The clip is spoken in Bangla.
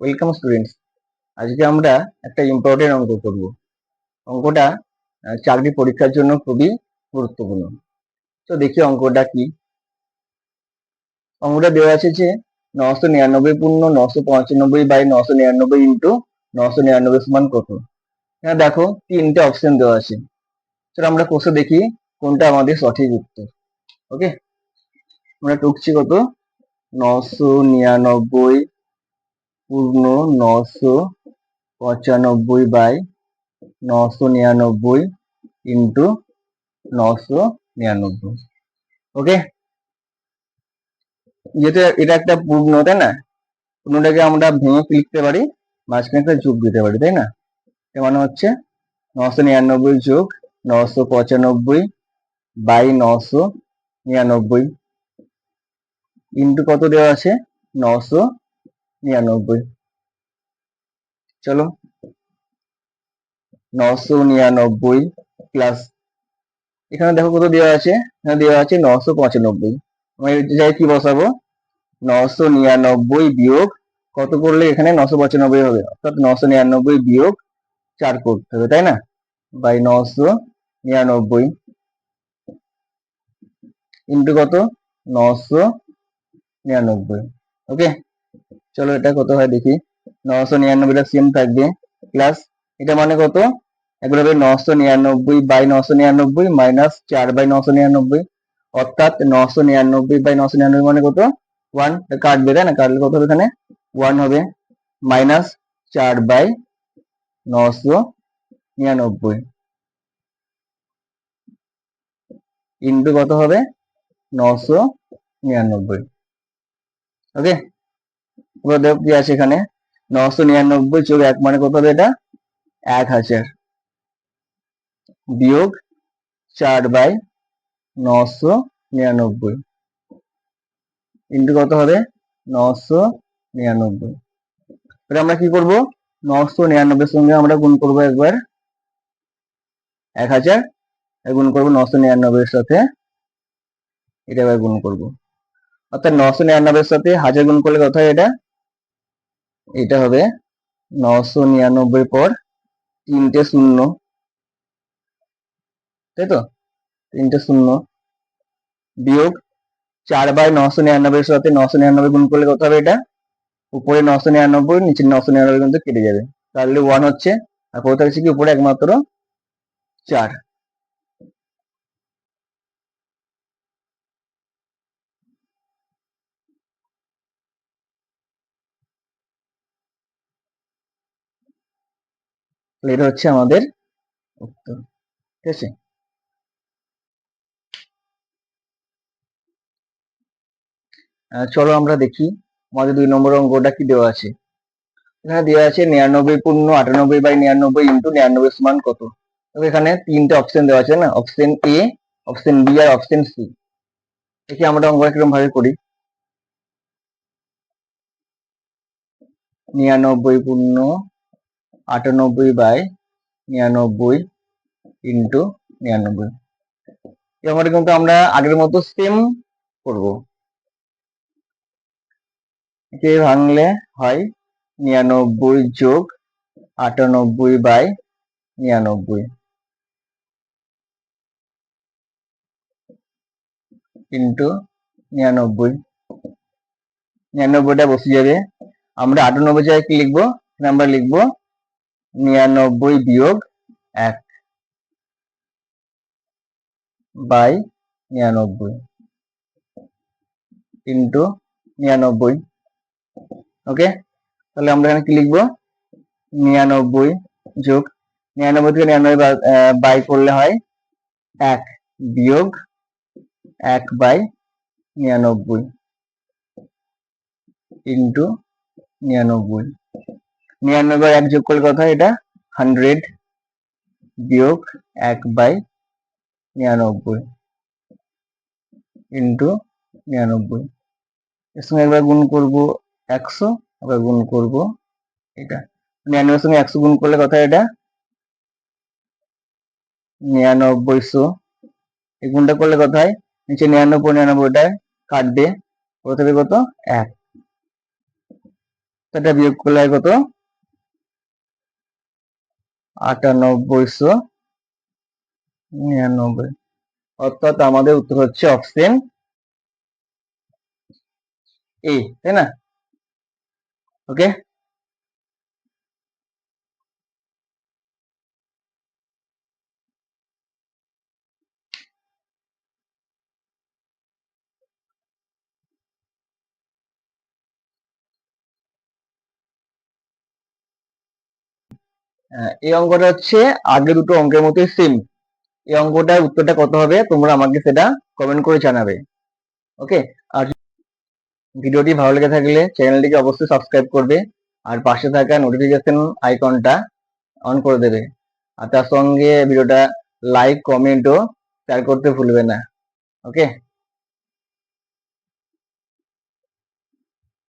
ওয়েলকাম স্টুডেন্টস আজকে আমরা একটা ইম্পর্টেন্ট অঙ্ক করব। অঙ্কটা চাকরি পরীক্ষার জন্য খুবই গুরুত্বপূর্ণ। তো দেখি অঙ্কটা কি? অঙ্কটা দেওয়া আছে যে, নশো নিরানব্বই পূর্ণ নশো পঁচানব্বই বাই নশো নিরানব্বই ইন্টু নশো নিরানব্বই সমান কত? হ্যাঁ দেখো, তিনটে অপশন দেওয়া আছে। চলো আমরা কোষে দেখি, কোনটা আমাদের সঠিক উত্তর। ওকে আমরা টুকছি কত? নশো নিরানব্বই পূর্ণ নশো পঁচানব্বই বাই নশো নিরানব্বই ইন্টু নশো নিরানব্বই। ওকে যেটা, এটা একটা পূর্ণ, তাই না? পূর্ণটাকে আমরা ভেঙে লিখতে পারি, মাঝখানে একটা যোগ দিতে পারি, তাই না? মানে হচ্ছে নশো নিরানব্বই যোগ নশো পঁচানব্বই বাই নশো নিরানব্বই। ইন্টু কত দেওয়া আছে? নশো নিরানব্বই। চলো। নশো নিরানব্বই প্লাস এখানে দেখো কত দেওয়া আছে? এখানে দেওয়া আছে নশো পঁচানব্বই। আমি জায়গায় কি বসাবো? নশো নিরানব্বই বিয়োগ, কত করলে এখানে নশো পঁচানব্বই হবে? অর্থাৎ নশো নিরানব্বই বিয়োগ চার করতে হবে, তাই না? বাই নশো নিরানব্বই ইন্টু কত? নশো নিরানব্বই। ওকে চলো এটা কত হয় দেখি। নশো নিরানব্বইটা সেম থাকবে। প্লাস এটা মানে কত? একবার হবে নশো নিরানব্বই বাই নশো নিরানব্বই মাইনাস চার বাই নশো নিরানব্বই। অর্থাৎ নশো নিরানব্বই বাই নশো নিরানব্বই মানে কত? ওয়ান কাটবে, তাই না? কাটলে কত হবে এখানে? ওয়ান হবে। মাইনাস চার বাই নশো নিরানব্বই। ইন্টু কত হবে? নশো নিরানব্বই। ওকে দেখো কি আছে এখানে নশো নিরানব্বই যোগ এক মানে কত হবে এটা? এক হাজার। বিয়োগ চার বাই নশো নিরানব্বই। ইন্টু কত হবে? নশো নিরানব্বই। এবার আমরা কি করব? নশো নিরানব্বই সঙ্গে আমরা গুণ করব একবার। এক হাজার। গুণ করব নশো নিরানব্বই এর সাথে। এটা এবার গুণ করব। অর্থাৎ নশো নিরানব্বই সাথে হাজার গুণ করলে কত হয় এটা? এটা হবে নশো নিরানব্বই পর তিনটে শূন্য। তাই তো তিনটে শূন্য। বিয়োগ চার বাই নশো নিরানব্বই সাথে নশো নিরানব্বই গুণ করলে কত হবে এটা? উপরে নশো নিরানব্বই, নিচে নশো নিরানব্বই কিন্তু কেটে যাবে। তাহলে ওয়ান হচ্ছে, আর কোথাও হচ্ছে কি? উপরে একমাত্র চার। এটা হচ্ছে আমাদের উত্তর, ঠিক আছে? চলো আমরা দেখি আমাদের দুই নম্বর অঙ্কটা কি দেওয়া আছে। এখানে দেওয়া আছে নিরানব্বই পূর্ণ আটানব্বই বাই নিরানব্বই ইন্টু নিরানব্বই সমান কত? এখানে তিনটে অপশন দেওয়া আছে না অপশন এ অপশন বি আর অপশন সি দেখি আমরা অঙ্কটা কীরকম ভাবে করি। নিরানব্বই পূর্ণ আটানব্বই বাই নিরানব্বই ইন্টু নিরানব্বই। অঙ্কটা কিন্তু আমরা আগের মতো সেম করব। একে ভাঙলে হয় নিরানব্বই যোগ আটানব্বই বাই নিরানব্বই। ইন্টু নিরানব্বই। নিরানব্বইটা বসে যাবে। আমরা আটানব্বই জায়গায় কি লিখব? আমরা লিখব নিরানব্বই বিয়োগ এক বাই নিরানব্বই ইন্টু নিরানব্বই। ওকে? তাহলে আমরা এখানে কি লিখব? নিরানব্বই যোগ নিরানব্বই থেকে নিরানব্বই বাই করলে হয় এক বিয়োগ এক বাই নিরানব্বই ইন্টু নিরানব্বই। নিরানব্বই এক যোগ করলে কথা এটা? হান্ড্রেড বিয়োগ এক বাই নিরানব্বই ইন্টু নিরানব্বই। এর সঙ্গে একবার গুণ করব একশো, আবার গুণ করব এটা। নিরানব্বই সঙ্গে একশো গুণ করলে কথা এটা? নিরানব্বইশো। এই গুণটা করলে কোথায় নিচে নিরানব্বই নিরানব্বইটা কাটবে। প্রথমে কত? এক। এটা বিয়োগ করলে হয় কত? আটানব্বইশো নিরানব্বই। অর্থাৎ আমাদের উত্তর হচ্ছে অপশন এ তাই না? ওকে এই অঙ্কটা হচ্ছে আগে দুটো অঙ্কের মতোই সেম এই অঙ্কটার উত্তরটা কত হবে? তোমরা আমাকে সেটা কমেন্ট করে জানাবে। ওকে আর ভিডিওটি ভালো লেগে থাকলে চ্যানেলটিকে অবশ্যই সাবস্ক্রাইব করবে আর পাশে থাকা নোটিফিকেশন আইকনটা অন করে দেবে। আর তার সঙ্গে ভিডিওটা লাইক কমেন্ট ও শেয়ার করতে ভুলবে না। ওকে